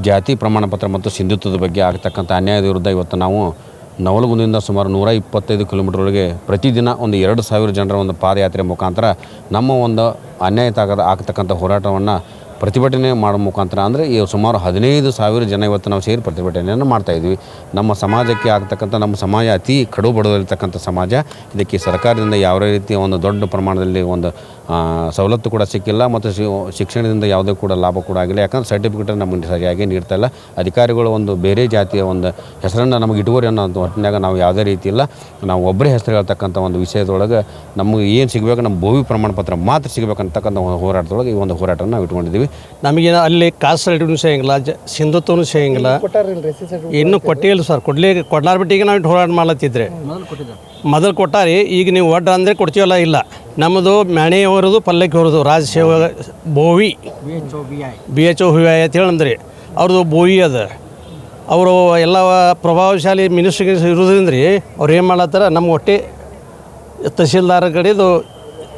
ಜಾತಿ ಪ್ರಮಾಣ ಪತ್ರ ಮತ್ತು ಸಿಂಧುತ್ವದ ಬಗ್ಗೆ ಆಗ್ತಕ್ಕಂಥ ಅನ್ಯಾಯದ ವಿರುದ್ಧ ಇವತ್ತು ನಾವು ನವಲಗುಂದಿಂದ ಸುಮಾರು ನೂರ ಇಪ್ಪತ್ತೈದು ಕಿಲೋಮೀಟ್ರೊಳಗೆ ಪ್ರತಿದಿನ ಒಂದು ಎರಡು ಸಾವಿರ ಜನರ ಒಂದು ಪಾದಯಾತ್ರೆ ಮುಖಾಂತರ ನಮ್ಮ ಒಂದು ಅನ್ಯಾಯ ತಾಗದ ಆಗ್ತಕ್ಕಂಥ ಹೋರಾಟವನ್ನು ಪ್ರತಿಭಟನೆ ಮಾಡೋ ಮುಖಾಂತರ, ಅಂದರೆ ಈ ಸುಮಾರು ಹದಿನೈದು ಸಾವಿರ ಜನ ಇವತ್ತು ನಾವು ಸೇರಿ ಪ್ರತಿಭಟನೆಯನ್ನು ಮಾಡ್ತಾ ಇದ್ವಿ. ನಮ್ಮ ಸಮಾಜಕ್ಕೆ ಆಗ್ತಕ್ಕಂಥ, ನಮ್ಮ ಸಮಾಜ ಅತಿ ಕಡು ಬಡದಲ್ಲಿರ್ತಕ್ಕಂಥ ಸಮಾಜ, ಇದಕ್ಕೆ ಸರ್ಕಾರದಿಂದ ಯಾವ ರೀತಿಯ ಒಂದು ದೊಡ್ಡ ಪ್ರಮಾಣದಲ್ಲಿ ಒಂದು ಸವಲತ್ತು ಕೂಡ ಸಿಕ್ಕಿಲ್ಲ, ಮತ್ತು ಶಿಕ್ಷಣದಿಂದ ಯಾವುದೇ ಕೂಡ ಲಾಭ ಕೂಡ ಆಗಿಲ್ಲ. ಯಾಕಂದ್ರೆ ಸರ್ಟಿಫಿಕೇಟ್ ನಮಗೆ ಸರಿಯಾಗಿ ನೀಡ್ತಾ ಇಲ್ಲ. ಅಧಿಕಾರಿಗಳು ಒಂದು ಬೇರೆ ಜಾತಿಯ ಒಂದು ಹೆಸರನ್ನು ನಮಗೆ ಇಟ್ಟುವರಿ ಅನ್ನೋ ಹೊಟ್ಟಿನಾಗ ನಾವು ಯಾವುದೇ ರೀತಿ ಇಲ್ಲ. ನಾವು ಒಬ್ಬರೇ ಹೆಸರು ಹೇಳ್ತಕ್ಕಂಥ ಒಂದು ವಿಷಯದೊಳಗೆ ನಮಗೆ ಏನು ಸಿಗಬೇಕು, ನಮ್ಮ ಭೂಮಿ ಪ್ರಮಾಣ ಪತ್ರ ಮಾತ್ರ ಸಿಗಬೇಕಂತಕ್ಕಂಥ ಹೋರಾಟದೊಳಗೆ ಈ ಒಂದು ಹೋರಾಟವನ್ನು ನಾವು ಇಟ್ಕೊಂಡಿದ್ದೀವಿ. ನಮಗೇನು ಅಲ್ಲಿ ಕಾಸ್ಟ್ ಸರ್ಟಿಫಿಕೇಟ್ ಸಿಗಂಗಿಲ್ಲ ಜ ಸಿಂಧುತ್ವನು ಸಿಗಂಗಿಲ್ಲ ಇನ್ನೂ ಕೊಟ್ಟಿಲ್ಲ ಸರ್. ಕೊಡ್ಲಿ ಕೊಡ್ಲಾರ ಬಿಟ್ಟಿಗೆ ನಾವು ಇಟ್ಟು ಹೋರಾಟ ಮಾಡ್ಲತ್ತಿದ್ರೆ. ಮೊದಲು ಕೊಟ್ಟಾರಿ ಈಗ ನೀವು ಒಡ್ಡ ಅಂದರೆ ಕೊಡ್ತೀವಲ್ಲ ಇಲ್ಲ. ನಮ್ಮದು ಮ್ಯಾಣೆ ಹೊರದು ಪಲ್ಲಕ್ಕಿ ಹೊರದು ರಾಜ ಸೇವ ಬೋವಿ ಬಿ ಎಚ್ ಒ ಹು ಅಂತೇಳಿ ಹೇಳಂದ್ರಿ ಅವ್ರದ್ದು ಬೋವಿ ಅದ. ಅವರು ಎಲ್ಲ ಪ್ರಭಾವಶಾಲಿ ಮಿನಿಸ್ಟ್ರಿ ಇರೋದ್ರಿಂದ ರೀ ಅವ್ರು ಏನು ಮಾಡ್ಲತ್ತಾರ? ನಮ್ಮ ಹೊಟ್ಟೆ ತಹಸೀಲ್ದಾರ ಕಡೆದು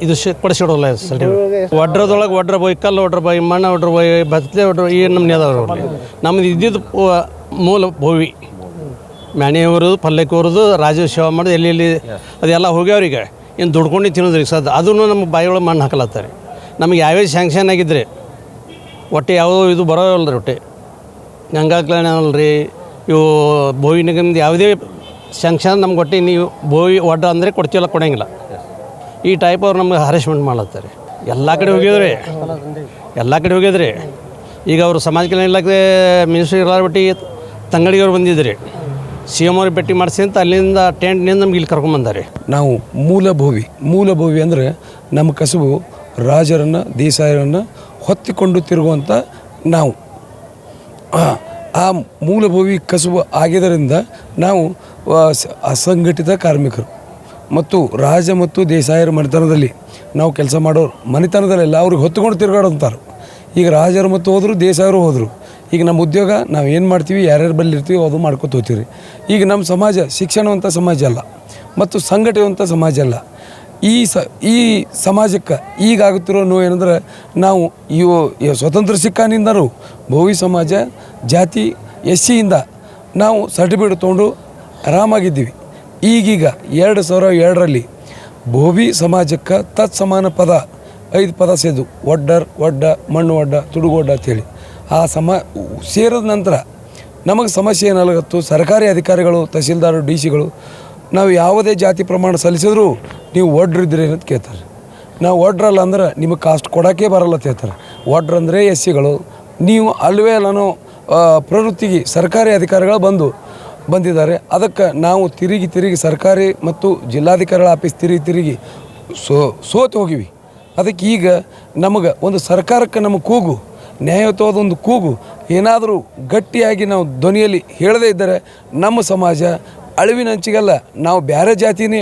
ಇದು ಕೊಡಿಸಿಡೋಲ್ಲ ಸರ್ಟಿಫಿಕೇಟ್ ಒಡ್ರದೊಳಗೆ ಒಡ್ರ ಬೈ ಕಲ್ಲು ಒಡ್ರ ಬೈ ಮಣ್ಣು ಒಡ್ರ ಬೈ ಬತ್ತಲೆ ಒಡ್ರ ಈ ನಮ್ಮ ನೋಡ್ರಿ ನಮ್ದು ಇದ್ದಿದ್ದು ಮೂಲ ಭೂವಿ ಮ್ಯಾಣಿಯವ್ರದ್ದು ಹೊರದು ಪಲ್ಲಕ್ಕಿ ಹೊರದು ರಾಜ ಸೇವಾ ಮಾಡೋದು, ಎಲ್ಲಿ ಎಲ್ಲಿ ಅದೆಲ್ಲ ಹೋಗ್ಯಾವ್ರಿಗೆ. ಏನು ದುಡ್ಕೊಂಡು ತಿನ್ನೋದ್ರಿ ಸದ್ ಅದನ್ನು ನಮ್ಮ ಬಾಯಿಯೊಳಗೆ ಮಣ್ಣು ಹಾಕಲತ್ತಾರೆ. ನಮಗೆ ಯಾವ್ಯಾವ ಸ್ಯಾಂಕ್ಷನ್ ಆಗಿದ್ರಿ? ಒಟ್ಟು ಯಾವುದೋ ಇದು ಬರೋಲ್ಲ ರೀ ಒಟ್ಟೆ ಗಂಗಾ ಕಲ್ಯಾಣ ಅಲ್ರಿ, ಇವು ಬೋವಿ ನಿಗಮದ ಯಾವುದೇ ಸ್ಯಾಂಕ್ಷನ್ ನಮ್ಗೆ ಒಟ್ಟೆ ನೀವು ಬೋವಿ ಒಡ್ಡ ಅಂದರೆ ಕೊಡ್ತೀವಲ್ಲ, ಕೊಡಂಗಿಲ್ಲ. ಈ ಟೈಪ್ ಅವ್ರು ನಮ್ಗೆ ಹರಾಸ್ಮೆಂಟ್ ಮಾಡತ್ತಾರೆ. ಎಲ್ಲ ಕಡೆ ಹೋಗಿದ್ರಿ? ಎಲ್ಲ ಕಡೆ ಹೋಗಿದ್ರಿ? ಈಗ ಅವರು ಸಮಾಜ ಕಲ್ಯಾಣ ಇಲಾಖೆ ಮಿನಿಸ್ಟ್ರಿ ಇರಲಾರ ಬಿಟ್ಟು ತಂಗಡಿಗೆ ಅವ್ರು ಬಂದಿದ್ರಿ. ಸಿ ಎಂ ಅವ್ರಿಗೆ ಭೇಟಿ ಮಾಡಿಸಿ ಅಂತ ಅಲ್ಲಿಂದ ಟೆಂಟ್ನಿಂದ ನಮ್ಗೆ ಇಲ್ಲಿ ಕರ್ಕೊಂಬಂದಾರೆ ನಾವು ಮೂಲ ಮೂಲಭೂವಿ ಮೂಲ ಭೋವಿ ಅಂದರೆ ನಮ್ಮ ಕಸುಬು ರಾಜರನ್ನು ದೇಸಾಯರನ್ನು ಹೊತ್ತಿಕೊಂಡು ತಿರುಗುವಂಥ ನಾವು. ಆ- ಮೂಲಭೂವಿ ಕಸುಬು ಆಗಿದ್ದರಿಂದ ನಾವು ಅಸಂಘಟಿತ ಕಾರ್ಮಿಕರು. ಮತ್ತು ರಾಜ ಮತ್ತು ದೇಸಾಯರ ಮನೆತನದಲ್ಲಿ ನಾವು ಕೆಲಸ ಮಾಡೋರು. ಮನೆತನದಲ್ಲೆಲ್ಲ ಅವ್ರಿಗೆ ಹೊತ್ತುಕೊಂಡು ತಿರುಗಾಡೋಂತಾರೆ ಈಗ ರಾಜರು ಮತ್ತು ಹೋದರು ದೇಸಾಯರು ಹೋದರು. ಈಗ ನಮ್ಮ ಉದ್ಯೋಗ, ನಾವು ಏನು ಮಾಡ್ತೀವಿ, ಯಾರ್ಯಾರು ಬಲ್ಲಿ ಇರ್ತೀವಿ ಅದು ಮಾಡ್ಕೊತ ಹೋಗ್ತೀವಿ ಈಗ ನಮ್ಮ ಸಮಾಜ ಶಿಕ್ಷಣವಂಥ ಸಮಾಜ ಅಲ್ಲ, ಮತ್ತು ಸಂಘಟಿಸುವಂಥ ಸಮಾಜ ಅಲ್ಲ. ಈ ಸ, ಈ ಸಮಾಜಕ್ಕೆ ಈಗಾಗುತ್ತಿರೋ ನೋವು ಏನಂದ್ರೆ, ನಾವು ಇವು ಸ್ವತಂತ್ರ ಸಿಕ್ಕಾನಿಂದರು ಭೋವಿ ಸಮಾಜ ಜಾತಿ ಎಸ್ ಸಿಯಿಂದ ನಾವು ಸರ್ಟಿಫಿಕೇಟ್ ತೊಗೊಂಡು ಆರಾಮಾಗಿದ್ದೀವಿ. ಈಗೀಗ ಎರಡು ಸಾವಿರ ಎರಡರಲ್ಲಿ ಭೋವಿ ಸಮಾಜಕ್ಕೆ ತತ್ಸಮಾನ ಪದ, ಐದು ಪದ ಸೇದು, ಒಡ್ಡರ್, ಒಡ್ಡ, ಮಣ್ಣು ಒಡ್ಡ ತುಡುಗೊಡ್ಡ ಅಂತೇಳಿ. ಆ ಸಮ, ಸೇರಿದ ನಂತರ ನಮಗೆ ಸಮಸ್ಯೆ ಏನಾಗತ್ತು, ಸರ್ಕಾರಿ ಅಧಿಕಾರಿಗಳು, ತಹಸೀಲ್ದಾರ್, ಡಿ ಸಿಗಳು, ನಾವು ಯಾವುದೇ ಜಾತಿ ಪ್ರಮಾಣ ಸಲ್ಲಿಸಿದ್ರು ನೀವು ಒಡ್ರಿದ್ದೀರಿ ಅಂತ ಕೇಳ್ತಾರೆ. ನಾವು ಒಡ್ರಲ್ಲ ಅಂದ್ರೆ ನಿಮಗೆ ಕಾಸ್ಟ್ ಕೊಡೋಕ್ಕೆ ಬರಲ್ಲ ಅಂತ ಹೇಳ್ತಾರೆ. ಒಡ್ರಂದರೆ ಎಸ್ ಸಿಗಳು. ನೀವು ಅಲ್ವೇ ಅಲ್ಲನೋ ಪ್ರವೃತ್ತಿಗೆ ಸರ್ಕಾರಿ ಅಧಿಕಾರಿಗಳು ಬಂದು ಬಂದಿದ್ದಾರೆ. ಅದಕ್ಕೆ ನಾವು ತಿರುಗಿ ತಿರುಗಿ ಸರ್ಕಾರಿ ಮತ್ತು ಜಿಲ್ಲಾಧಿಕಾರಿಗಳ ಆಫೀಸ್ ತಿರುಗಿ ತಿರುಗಿ ಸೋ, ಸೋತು ಹೋಗಿವಿ. ಅದಕ್ಕೆ ಈಗ ನಮಗೆ ಒಂದು ಸರ್ಕಾರಕ್ಕೆ ನಮ್ಮ ಕೂಗು ನ್ಯಾಯಯುತವಾದ ಒಂದು ಕೂಗು, ಏನಾದರೂ ಗಟ್ಟಿಯಾಗಿ ನಾವು ಧ್ವನಿಯಲ್ಲಿ ಹೇಳದೇ ಇದ್ದರೆ ನಮ್ಮ ಸಮಾಜ ಅಳಿವಿನ ಹಂಚಿಗೆಲ್ಲ ನಾವು ಬೇರೆ ಜಾತಿನೇ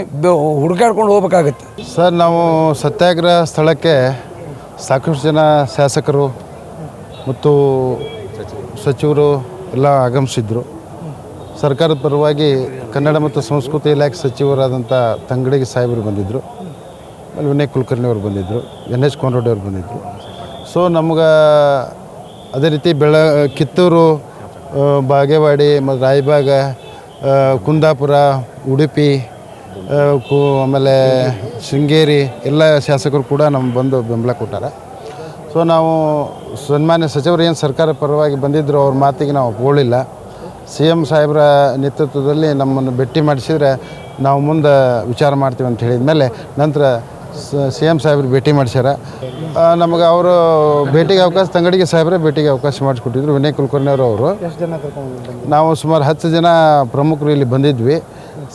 ಹುಡುಕಾಡ್ಕೊಂಡು ಹೋಗ್ಬೇಕಾಗತ್ತೆ. ಸರ್, ನಾವು ಸತ್ಯಾಗ್ರಹ ಸ್ಥಳಕ್ಕೆ ಸಾಕಷ್ಟು ಜನ ಶಾಸಕರು ಮತ್ತು ಸಚಿವರು ಎಲ್ಲ ಆಗಮಿಸಿದ್ರು. ಸರ್ಕಾರದ ಪರವಾಗಿ ಕನ್ನಡ ಮತ್ತು ಸಂಸ್ಕೃತಿ ಇಲಾಖೆ ಸಚಿವರಾದಂಥ ತಂಗಡಿಗೆ ಸಾಹೇಬರು ಬಂದಿದ್ದರು. ಆಮೇಲೆ ವಿನಯ್ ಕುಲಕರ್ಣಿ ಅವರು ಬಂದಿದ್ದರು ಎನ್ ಎಚ್ ಕೋನರೆಡ್ಡಿ ಅವರು ಬಂದಿದ್ದರು. ಸೊ ನಮ್ಗೆ ಅದೇ ರೀತಿ ಬೆಳ, ಕಿತ್ತೂರು ಬಾಗೇವಾಡಿ ಮತ್ತು ರಾಯಬಾಗ ಕುಂದಾಪುರ, ಉಡುಪಿ ಕು, ಆಮೇಲೆ ಶೃಂಗೇರಿ ಎಲ್ಲ ಶಾಸಕರು ಕೂಡ ನಮ್ಗೆ ಬಂದು ಬೆಂಬಲ ಕೊಟ್ಟಾರೆ. ಸೊ ನಾವು ಸನ್ಮಾನ್ಯ ಸಚಿವರು ಏನು ಸರ್ಕಾರ ಪರವಾಗಿ ಬಂದಿದ್ದರು ಅವ್ರ ಮಾತಿಗೆ ನಾವು ಒಪ್ಕೊಳ್ಳಿಲ್ಲ ಸಿ ಎಂ ಸಾಹೇಬರ ನೇತೃತ್ವದಲ್ಲಿ ನಮ್ಮನ್ನು ಭೇಟಿ ಮಾಡಿಸಿದರೆ ನಾವು ಮುಂದೆ ವಿಚಾರ ಮಾಡ್ತೀವಿ ಅಂತ ಹೇಳಿದ ಮೇಲೆ ನಂತರ ಸಿ ಎಂ ಸಾಹೇಬ್ರು ಭೇಟಿ ಮಾಡಿಸ್ಯಾರ. ನಮಗೆ ಅವರು ಭೇಟಿಗೆ ಅವಕಾಶ ತಂಗಡಿಗೆ ಸಾಹೇಬ್ರೆ ಭೇಟಿಗೆ ಅವಕಾಶ ಮಾಡಿಸ್ಕೊಟ್ಟಿದ್ರು. ವಿನಯ್ ಕುಲಕರ್ಣಿಯವರು ಅವರು ನಾವು ಸುಮಾರು ಹತ್ತು ಜನ ಪ್ರಮುಖರು ಇಲ್ಲಿ ಬಂದಿದ್ವಿ.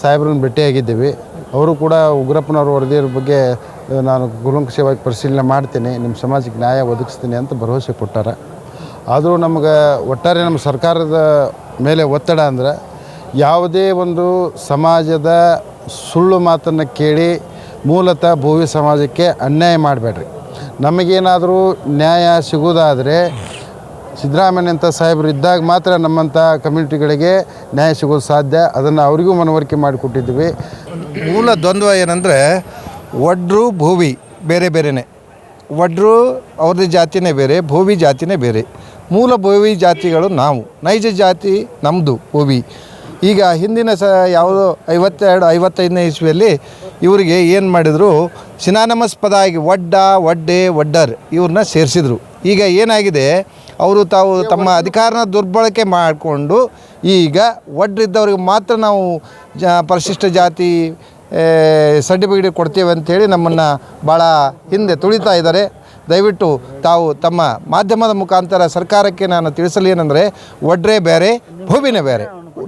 ಸಾಹೇಬ್ರನ್ನ ಭೇಟಿಯಾಗಿದ್ದೀವಿ. ಅವರು ಕೂಡ ಉಗ್ರಪ್ಪನವ್ರ ವರದಿಯರ ಬಗ್ಗೆ ನಾನು ಗುಲಂಕುಷವಾಗಿ ಪರಿಶೀಲನೆ ಮಾಡ್ತೀನಿ. ನಿಮ್ಮ ಸಮಾಜಕ್ಕೆ ನ್ಯಾಯ ಒದಗಿಸ್ತೀನಿ ಅಂತ ಭರವಸೆ ಕೊಟ್ಟಾರ. ಆದರೂ ನಮಗೆ ಒಟ್ಟಾರೆ ನಮ್ಮ ಸರ್ಕಾರದ ಮೇಲೆ ಒತ್ತಡ ಅಂದ್ರೆ ಯಾವುದೇ ಒಂದು ಸಮಾಜದ ಸುಳ್ಳು ಮಾತನ್ನು ಕೇಳಿ ಮೂಲತಃ ಭೂವಿ ಸಮಾಜಕ್ಕೆ ಅನ್ಯಾಯ ಮಾಡಬೇಡ್ರಿ. ನಮಗೇನಾದರೂ ನ್ಯಾಯ ಸಿಗೋದಾದರೆ ಸಿದ್ದರಾಮಯ್ಯಂಥ ಸಾಹೇಬರು ಇದ್ದಾಗ ಮಾತ್ರ ನಮ್ಮಂಥ ಕಮ್ಯುನಿಟಿಗಳಿಗೆ ನ್ಯಾಯ ಸಿಗೋದು ಸಾಧ್ಯ. ಅದನ್ನು ಅವರಿಗೂ ಮನವರಿಕೆ ಮಾಡಿಕೊಟ್ಟಿದ್ವಿ ಮೂಲ ದ್ವಂದ್ವ ಏನಂದರೆ ಒಡ್ರು ಭೂವಿ ಬೇರೆ ಬೇರೆಯೇ ಒಡ್ರು ಅವ್ರದ್ದು ಜಾತಿನೇ ಬೇರೆ, ಭೂವಿ ಜಾತಿನೇ ಬೇರೆ. ಮೂಲ ಭೋವಿ ಜಾತಿಗಳು ನಾವು, ನೈಜ ಜಾತಿ ನಮ್ಮದು ಭೋವಿ ಈಗ ಹಿಂದಿನ ಸ, ಯಾವುದೋ ಐವತ್ತೆರಡು, ಐವತ್ತೈದನೇ ಇಸ್ವಿಯಲ್ಲಿ ಇವರಿಗೆ ಏನು ಮಾಡಿದರು ಸಿನಾನಮಸ್ಪದ ಆಗಿ ಒಡ್ಡ ಒಡ್ಡೆ ಒಡ್ಡರ್ ಇವ್ರನ್ನ ಸೇರಿಸಿದರು. ಈಗ ಏನಾಗಿದೆ, ಅವರು ತಾವು ತಮ್ಮ ಅಧಿಕಾರನ ದುರ್ಬಳಕೆ ಮಾಡಿಕೊಂಡು ಈಗ ಒಡ್ರಿದ್ದವ್ರಿಗೆ ಮಾತ್ರ ನಾವು ಜ, ಪರಿಶಿಷ್ಟ ಜಾತಿ ಸರ್ಟಿಫಿಕೇಟ್ ಕೊಡ್ತೇವೆ ಅಂತೇಳಿ ನಮ್ಮನ್ನು ಭಾಳ ಹಿಂದೆ ತುಳಿತಾ ಇದ್ದಾರೆ. ದಯವಿಟ್ಟು ತಾವು ತಮ್ಮ ಮಾಧ್ಯಮದ ಮುಖಾಂತರ ಸರ್ಕಾರಕ್ಕೆ ನಾನು ತಿಳಿಸಲಿ ಏನಂದರೆ ಒಡ್ರೆ ಬೇರೆ ಭೂವಿನೇ ಬೇರೆ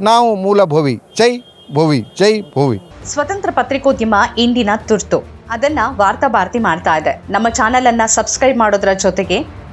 ನಾವು ಮೂಲ ಭೂವಿ. ಜೈ ಭೂವಿ ಜೈ ಭೂವಿ. ಸ್ವತಂತ್ರ ಪತ್ರಿಕೋದ್ಯಮ ಇಂದಿನ ತುರ್ತು. ಅದನ್ನ ವಾರ್ತಾ ಭಾರತಿ ಮಾಡ್ತಾ ಇದೆ. ನಮ್ಮ ಚಾನೆಲ್ ಅನ್ನ ಸಬ್ಸ್ಕ್ರೈಬ್ ಮಾಡೋದ್ರ ಜೊತೆಗೆ